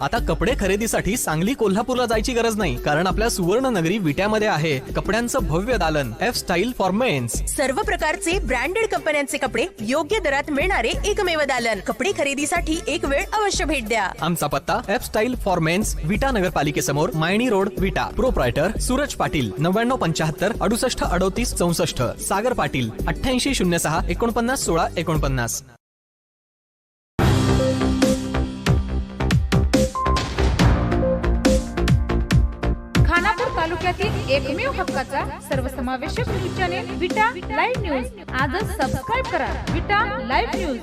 आता कपडे खरेदीसाठी सांगली कोल्हापूरला जायची गरज नाही कारण आपल्या सुवर्ण नगरी विट्यामध्ये आहे कपड्यांचं भव्य दालन एफ स्टाईल फॉर मेन्स सर्व प्रकारचे ब्रँडेड कंपन्यांचे कपडे योग्य दरात मिळणारे एकमेव दालन. कपडे खरेदीसाठी एक वेळ अवश्य भेट द्या. आमचा पत्ता F style for men's Vita नगरपालिकेसमोर मायणी रोड विटा. प्रोप्रायटर सूरज पाटील नव्याण्णव पंच्याहत्तर अडुसष्ट अडोतीस चौसष्ट. सागर पाटील अठ्ठ्याऐंशी शून्य सहा एकोणपन्नास सोळा एकोणपन्नास. तालुक्यातील एकमेव हक्काचा सर्वसमावेशक news channel Vita live news. आजच सबस्क्राईब करा. Vita live news.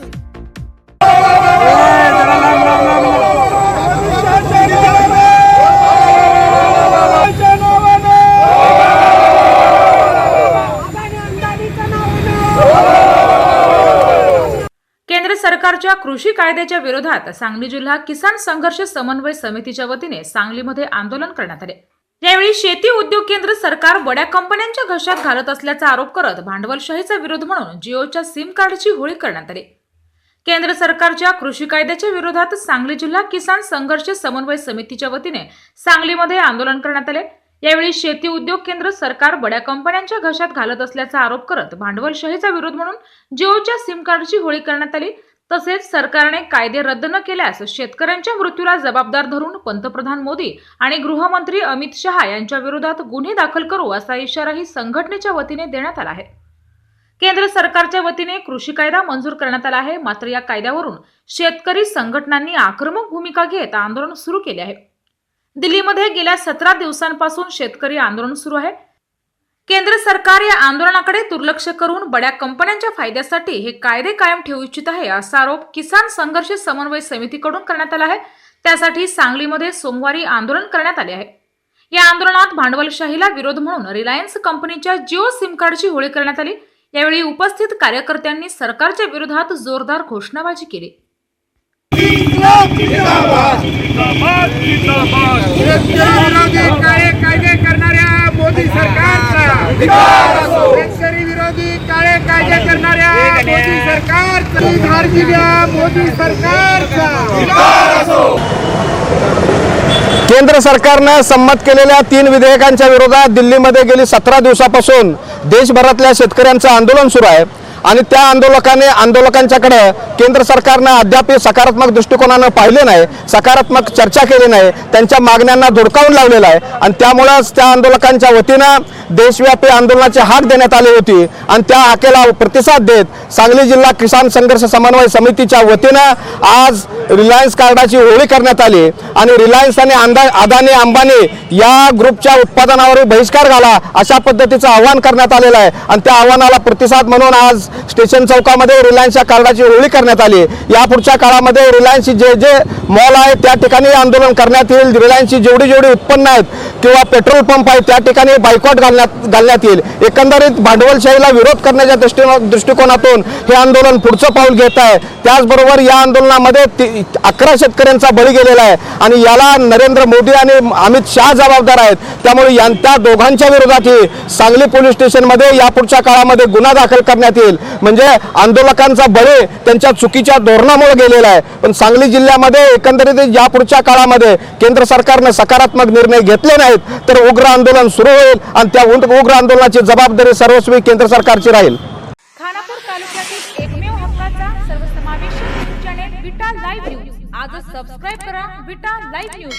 केंद्र सरकारच्या कृषी कायद्याच्या विरोधात सांगली जिल्हा किसान संघर्ष समन्वय समितीच्या वतीने सांगलीमध्ये आंदोलन करण्यात आले. यावेळी शेती उद्योग केंद्र सरकार बड्या कंपन्यांच्या घशात घालत असल्याचा आरोप करत भांडवलशाहीचा विरोध म्हणून जिओच्या सिम कार्डची होळी करण्यात आली. केंद्र सरकारच्या कृषी कायद्याच्या विरोधात सांगली जिल्हा किसान संघर्ष समन्वय समितीच्या वतीने सांगलीमध्ये आंदोलन करण्यात आले. यावेळी शेती उद्योग केंद्र सरकार बड्या कंपन्यांच्या घशात घालत असल्याचा आरोप करत भांडवलशाहीचा विरोध म्हणून जिओच्या सिम कार्डची होळी करण्यात आली. तसेच सरकारने कायदे रद्द न केल्यास शेतकऱ्यांच्या मृत्यूला जबाबदार धरून पंतप्रधान मोदी आणि गृहमंत्री अमित शहा यांच्या विरोधात गुन्हे दाखल करू असा इशाराही संघटनेच्या वतीने देण्यात आला आहे. केंद्र सरकारच्या वतीने कृषी कायदा मंजूर करण्यात आला आहे. मात्र या कायद्यावरून शेतकरी संघटनांनी आक्रमक भूमिका घेत आंदोलन सुरू केले आहे. दिल्लीमध्ये गेल्या सतरा दिवसांपासून शेतकरी आंदोलन सुरू आहे. केंद्र सरकार या आंदोलनाकडे दुर्लक्ष करून बड्या कंपन्यांच्या फायद्यासाठी हे कायदे कायम ठेवू इच्छित आहे असा आरोप किसान संघर्ष समन्वय समितीकडून करण्यात आला आहे. त्यासाठी सांगलीमध्ये सोमवारी आंदोलन करण्यात आले आहे. या आंदोलनात भांडवलशाहीला विरोध म्हणून रिलायन्स कंपनीच्या जिओ सिम कार्डची होळी करण्यात आली. यावेळी उपस्थित कार्यकर्त्यांनी सरकारच्या विरोधात जोरदार घोषणाबाजी केली. विरोधी कायदे करणाऱ्या मोदी सरकारचा शेतकरी विरोधी काळे कायदे करणाऱ्या मोदी सरकारचा. मोदी सरकारचा. केंद्र सरकारनं संमत केलेल्या तीन विधेयकांच्या विरोधात दिल्लीमध्ये गेली सतरा दिवसापासून देशभरातल्या शेतकऱ्यांचं आंदोलन सुरू आहे. आणि त्या आंदोलकाने आंदोलकांच्याकडे केंद्र सरकारनं अद्याप सकारात्मक दृष्टिकोनानं पाहिले नाही सकारात्मक चर्चा केली नाही त्यांच्या मागण्यांना धुडकावून लावलेला आहे. आणि त्यामुळंच त्या आंदोलकांच्या वतीनं देशव्यापी आंदोलनाची हाक देण्यात आली होती. आणि त्या हाकेला प्रतिसाद देत सांगली जिल्हा किसान संघर्ष समन्वय समितीच्या वतीनं आज रिलायन्स कार्डाची होळी करण्यात आली. आणि रिलायन्स आणि अंदा अदानी अंबानी या ग्रुपच्या उत्पादनावर बहिष्कार घाला अशा पद्धतीचं आव्हान करण्यात आलेलं आहे. आणि त्या आव्हानाला प्रतिसाद म्हणून आज स्टेशन चौकामध्ये रिलायन्सच्या कार्डाची होळी करण्यात आली. या पुढच्या काळामध्ये रिलायन्सची जे जे मॉल आहे त्या ठिकाणी आंदोलन करण्यात येईल. रिलायन्सची जेवढी जेवढी उत्पन्न आहेत किंवा पेट्रोल पंप आहेत त्या ठिकाणी बायकॉट घालण्यात घालण्यात येईल. एकंदरीत भांडवलशाहीला विरोध करण्याच्या दृष्टी दृष्टिकोनातून हे आंदोलन पुढचं पाऊल घेत आहे. त्याचबरोबर या आंदोलनामध्ये अकरा शेतकऱ्यांचा बळी गेलेला आहे. आणि याला नरेंद्र मोदी आणि अमित शहा जबाबदार आहेत. त्यामुळे यांच्या त्या दोघांच्या विरोधातही सांगली पोलीस स्टेशनमध्ये यापुढच्या काळामध्ये गुन्हा दाखल करण्यात येईल. म्हणजे आंदोलकांचा बळे त्यांच्या चुकीच्या धोरणामुळे गेलेला आहे. पण सांगली जिल्ह्यामध्ये एकंदरीत यापुढच्या काळामध्ये केंद्र सरकारनं सकारात्मक निर्णय घेतले नाहीत तर उग्र आंदोलन सुरू होईल आणि त्या उग्र उग्र आंदोलनाची जबाबदारी सर्वस्वी केंद्र सरकारची राहील. खानापूर तालुक्यातील एकमेव हक्काचा सर्वसमावेशक news channel Vita live news. आजच सबस्क्राईब करा विटा लाईव्ह न्यूज.